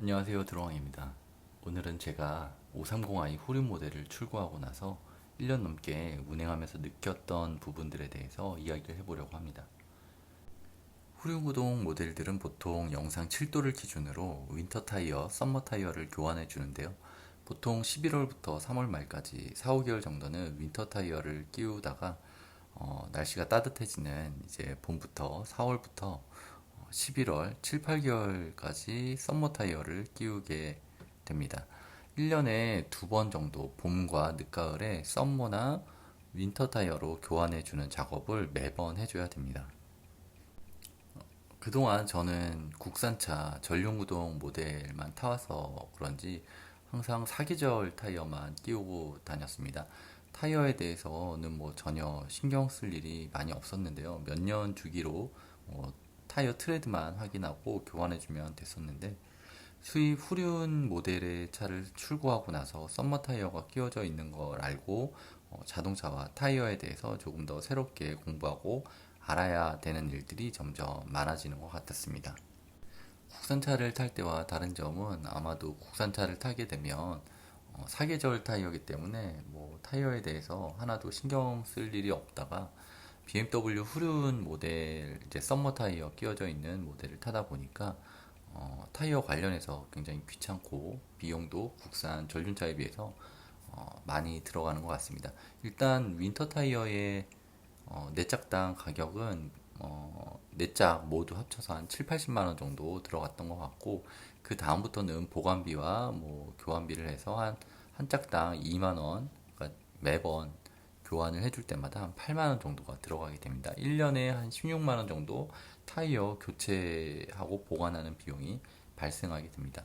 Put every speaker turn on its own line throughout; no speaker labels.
안녕하세요 드로왕입니다. 오늘은 제가 530i 후륜 모델을 출고하고 나서 1년 넘게 운행하면서 느꼈던 부분들에 대해서 이야기를 해보려고 합니다. 후륜 구동 모델들은 보통 영상 7도를 기준으로 윈터 타이어, 썸머 타이어를 교환해 주는데요. 보통 11월부터 3월 말까지 4, 5개월 정도는 윈터 타이어를 끼우다가 어, 날씨가 따뜻해지는 이제 봄부터 4월부터 11월 7, 8개월까지 썸머 타이어를 끼우게 됩니다. 1년에 두 번 정도 봄과 늦가을에 썸머나 윈터 타이어로 교환해 주는 작업을 매번 해줘야 됩니다. 그동안 저는 국산차 전륜구동 모델만 타와서 그런지 항상 사계절 타이어만 끼우고 다녔습니다. 타이어에 대해서는 뭐 전혀 신경 쓸 일이 많이 없었는데요. 몇 년 주기로 뭐 타이어 트레드만 확인하고 교환해주면 됐었는데 수입 후륜 모델의 차를 출고하고 나서 썸머 타이어가 끼워져 있는 걸 알고 어, 자동차와 타이어에 대해서 조금 더 새롭게 공부하고 알아야 되는 일들이 점점 많아지는 것 같았습니다. 국산차를 탈 때와 다른 점은 아마도 국산차를 타게 되면 어, 사계절 타이어이기 때문에 뭐 타이어에 대해서 하나도 신경 쓸 일이 없다가 BMW 후륜 모델 이제 썸머 타이어 끼워져 있는 모델을 타다 보니까 어, 타이어 관련해서 굉장히 귀찮고 비용도 국산 전륜차에 비해서 어, 많이 들어가는 것 같습니다. 일단 윈터 타이어의 어, 네 짝당 가격은 어, 네짝 모두 합쳐서 한 7, 80만 원 정도 들어갔던 것 같고 그 다음부터는 보관비와 뭐 교환비를 해서 한 한 짝당 2만 원 그러니까 매번 교환을 해줄 때마다 한 8만 원 정도가 들어가게 됩니다. 1년에 한 16만 원 정도 타이어 교체하고 보관하는 비용이 발생하게 됩니다.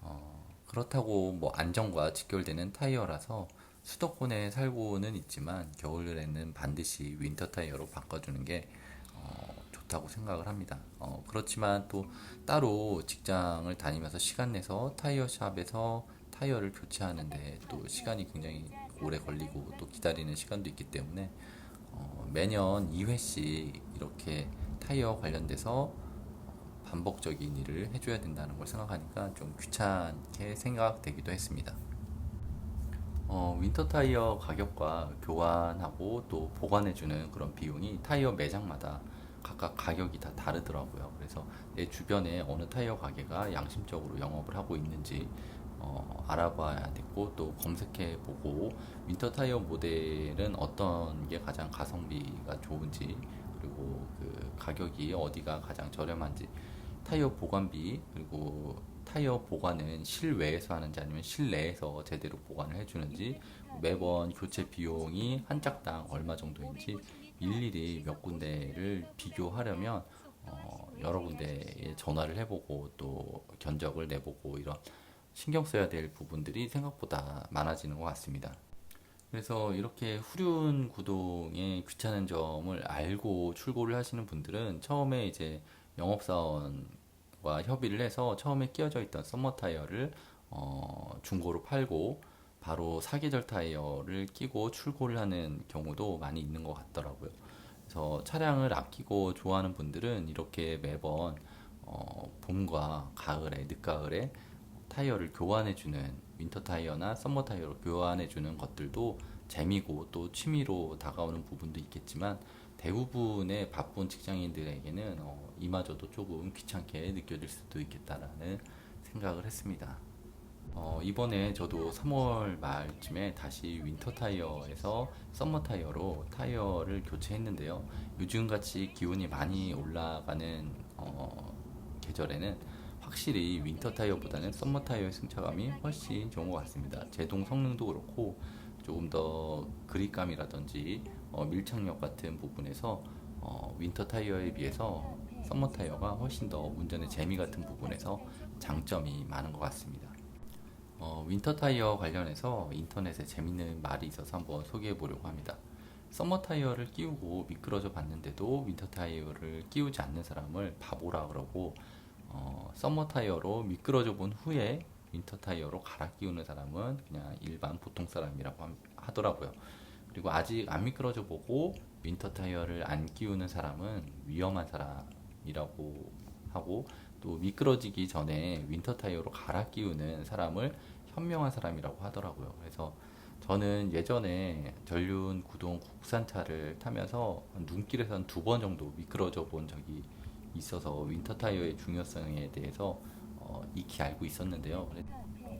어, 그렇다고 뭐 안전과 직결되는 타이어라서 수도권에 살고는 있지만 겨울에는 반드시 윈터 타이어로 바꿔주는 게 어, 좋다고 생각을 합니다. 어, 그렇지만 또 따로 직장을 다니면서 시간 내서 타이어 샵에서 타이어를 교체하는데 또 시간이 굉장히 오래 걸리고 또 기다리는 시간도 있기 때문에 어, 매년 2회씩 이렇게 타이어 관련돼서 반복적인 일을 해줘야 된다는 걸 생각하니까 좀 귀찮게 생각되기도 했습니다. 어, 윈터 타이어 가격과 교환하고 또 보관해주는 그런 비용이 타이어 매장마다 각각 가격이 다 다르더라고요. 그래서 내 주변에 어느 타이어 가게가 양심적으로 영업을 하고 있는지 어, 알아봐야 되고 또 검색해 보고 윈터 타이어 모델은 어떤 게 가장 가성비가 좋은지 그리고 그 가격이 어디가 가장 저렴한지 타이어 보관비 그리고 타이어 보관은 실외에서 하는지 아니면 실내에서 제대로 보관을 해주는지 매번 교체 비용이 한 짝당 얼마 정도인지 일일이 몇 군데를 비교하려면 어, 여러 군데에 전화를 해보고 또 견적을 내보고 이런 신경 써야 될 부분들이 생각보다 많아지는 것 같습니다. 그래서 이렇게 후륜 구동의 귀찮은 점을 알고 출고를 하시는 분들은 처음에 이제 영업사원과 협의를 해서 처음에 끼워져 있던 썸머 타이어를 어, 중고로 팔고 바로 사계절 타이어를 끼고 출고를 하는 경우도 많이 있는 것 같더라고요. 그래서 차량을 아끼고 좋아하는 분들은 이렇게 매번 어, 봄과 가을에 늦가을에 타이어를 교환해주는 윈터 타이어나 썸머 타이어로 교환해주는 것들도 재미고 또 취미로 다가오는 부분도 있겠지만 대부분의 바쁜 직장인들에게는 어, 이마저도 조금 귀찮게 느껴질 수도 있겠다라는 생각을 했습니다. 어, 이번에 저도 3월 말쯤에 다시 윈터 타이어에서 썸머 타이어로 타이어를 교체했는데요. 요즘같이 기온이 많이 올라가는 어, 계절에는 확실히 윈터 타이어보다는 썸머 타이어의 승차감이 훨씬 좋은 것 같습니다. 제동 성능도 그렇고 조금 더 그립감이라든지 어, 밀착력 같은 부분에서 어, 윈터 타이어에 비해서 썸머 타이어가 훨씬 더 운전의 재미 같은 부분에서 장점이 많은 것 같습니다. 어, 윈터 타이어 관련해서 인터넷에 재밌는 말이 있어서 한번 소개해 보려고 합니다. 썸머 타이어를 끼우고 미끄러져 봤는데도 윈터 타이어를 끼우지 않는 사람을 바보라 그러고 어, 썸머 타이어로 미끄러져 본 후에 윈터 타이어로 갈아 끼우는 사람은 그냥 일반 보통 사람이라고 하더라고요. 그리고 아직 안 미끄러져 보고 윈터 타이어를 안 끼우는 사람은 위험한 사람이라고 하고 또 미끄러지기 전에 윈터 타이어로 갈아 끼우는 사람을 현명한 사람이라고 하더라고요. 그래서 저는 예전에 전륜 구동 국산차를 타면서 눈길에서 한두번 정도 미끄러져 본 적이 있어서 윈터 타이어의 중요성에 대해서 어, 익히 알고 있었는데요.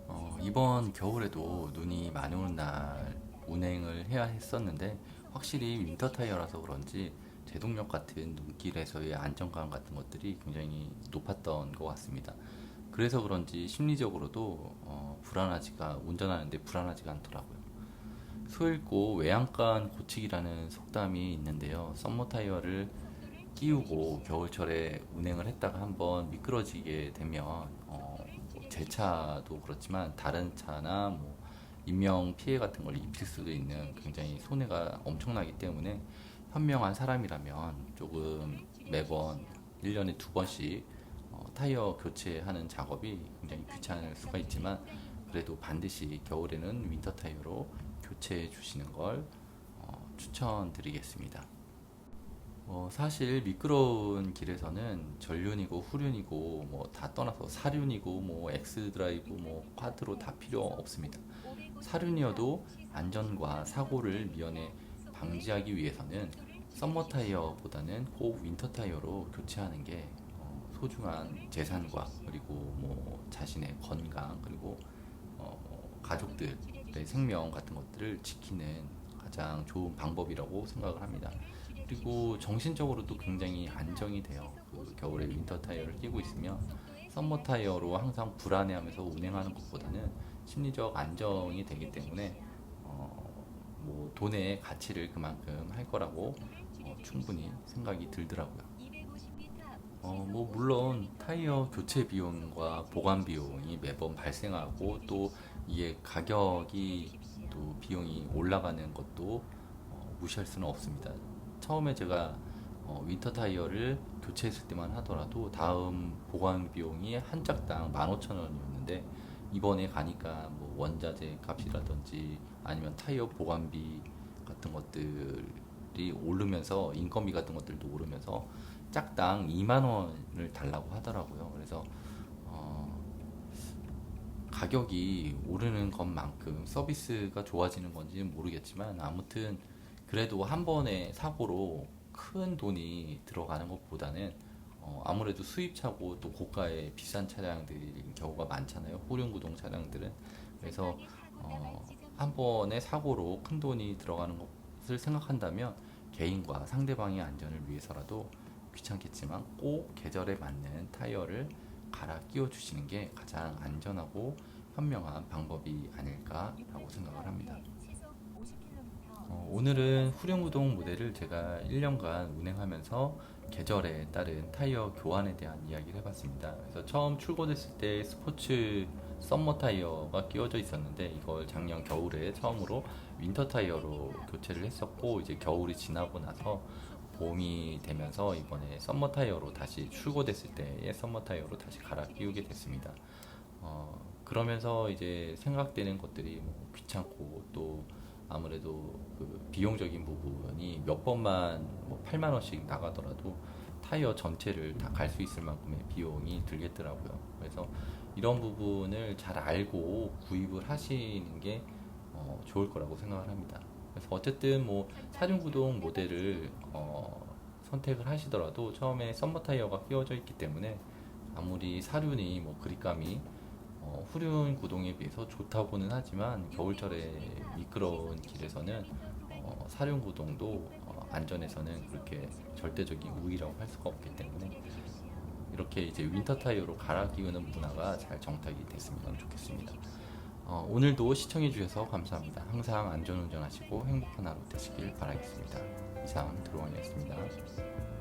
어, 이번 겨울에도 눈이 많이 오는 날 운행을 해야 했었는데 확실히 윈터 타이어라서 그런지 제동력 같은 눈길에서의 안정감 같은 것들이 굉장히 높았던 것 같습니다. 그래서 그런지 심리적으로도 어, 불안하지가 운전하는데 불안하지가 않더라고요. 소잃고 외양간 고치기라는 속담이 있는데요. 썸머 타이어를 끼우고 겨울철에 운행을 했다가 한번 미끄러지게 되면 어, 뭐제 차도 그렇지만 다른 차나 뭐 인명 피해 같은 걸 입힐 수도 있는 굉장히 손해가 엄청나기 때문에 현명한 사람이라면 조금 매번 1년에 두 번씩 어, 타이어 교체하는 작업이 굉장히 귀찮을 수가 있지만 그래도 반드시 겨울에는 윈터 타이어로 교체해 주시는 걸 어, 추천드리겠습니다. 어, 사실 미끄러운 길에서는 전륜이고 후륜이고 뭐 다 떠나서 사륜이고 뭐 엑스 드라이브 뭐 쿼드로 다 필요 없습니다. 사륜이어도 안전과 사고를 미연에 방지하기 위해서는 썸머 타이어보다는 꼭 윈터 타이어로 교체하는 게 어, 소중한 재산과 그리고 뭐 자신의 건강 그리고 어, 뭐 가족들의 생명 같은 것들을 지키는 가장 좋은 방법이라고 생각을 합니다. 그리고 정신적으로도 굉장히 안정이 돼요. 그 겨울에 윈터 타이어를 끼고 있으면 썸머 타이어로 항상 불안해하면서 운행하는 것보다는 심리적 안정이 되기 때문에 어, 뭐 돈의 가치를 그만큼 할 거라고 어, 충분히 생각이 들더라고요. 어, 뭐 물론 타이어 교체 비용과 보관 비용이 매번 발생하고 또 이게 가격이 또 비용이 올라가는 것도 어, 무시할 수는 없습니다. 처음에 제가 어, 윈터 타이어를 교체했을 때만 하더라도 다음 보관 비용이 한 짝당 15,000원이었는데 이번에 가니까 뭐 원자재 값이라든지 아니면 타이어 보관비 같은 것들이 오르면서 인건비 같은 것들도 오르면서 짝당 2만 원을 달라고 하더라고요. 그래서 어, 가격이 오르는 것만큼 서비스가 좋아지는 건지는 모르겠지만 아무튼 그래도 한 번의 사고로 큰 돈이 들어가는 것보다는 어, 아무래도 수입차고 또 고가의 비싼 차량들인 경우가 많잖아요. 후륜구동 차량들은. 그래서 어, 한 번의 사고로 큰 돈이 들어가는 것을 생각한다면 개인과 상대방의 안전을 위해서라도 귀찮겠지만 꼭 계절에 맞는 타이어를 갈아 끼워 주시는 게 가장 안전하고 현명한 방법이 아닐까라고 생각을 합니다. 어, 오늘은 후륜구동 모델을 제가 1년간 운행하면서 계절에 따른 타이어 교환에 대한 이야기를 해봤습니다. 그래서 처음 출고됐을 때 스포츠 썸머 타이어가 끼워져 있었는데 이걸 작년 겨울에 처음으로 윈터 타이어로 교체를 했었고 이제 겨울이 지나고 나서 봄이 되면서 이번에 썸머 타이어로 다시 출고됐을 때의 썸머 타이어로 다시 갈아 끼우게 됐습니다. 어, 그러면서 이제 생각되는 것들이 뭐 귀찮고 또 아무래도 그 비용적인 부분이 몇 번만 뭐 8만 원씩 나가더라도 타이어 전체를 다 갈 수 있을 만큼의 비용이 들겠더라고요. 그래서 이런 부분을 잘 알고 구입을 하시는 게 어, 좋을 거라고 생각을 합니다. 그래서 어쨌든 뭐 사륜구동 모델을 어, 선택을 하시더라도 처음에 썸머 타이어가 끼워져 있기 때문에 아무리 사륜이 뭐 그립감이 어, 후륜 구동에 비해서 좋다고는 하지만 겨울철에 미끄러운 길에서는 어, 사륜 구동도 어, 안전에서는 그렇게 절대적인 우위라고 할 수가 없기 때문에 이렇게 이제 윈터 타이어로 갈아 끼우는 문화가 잘 정착이 됐으면 좋겠습니다. 어, 오늘도 시청해 주셔서 감사합니다. 항상 안전운전하시고 행복한 하루 되시길 바라겠습니다. 이상 드로원이었습니다.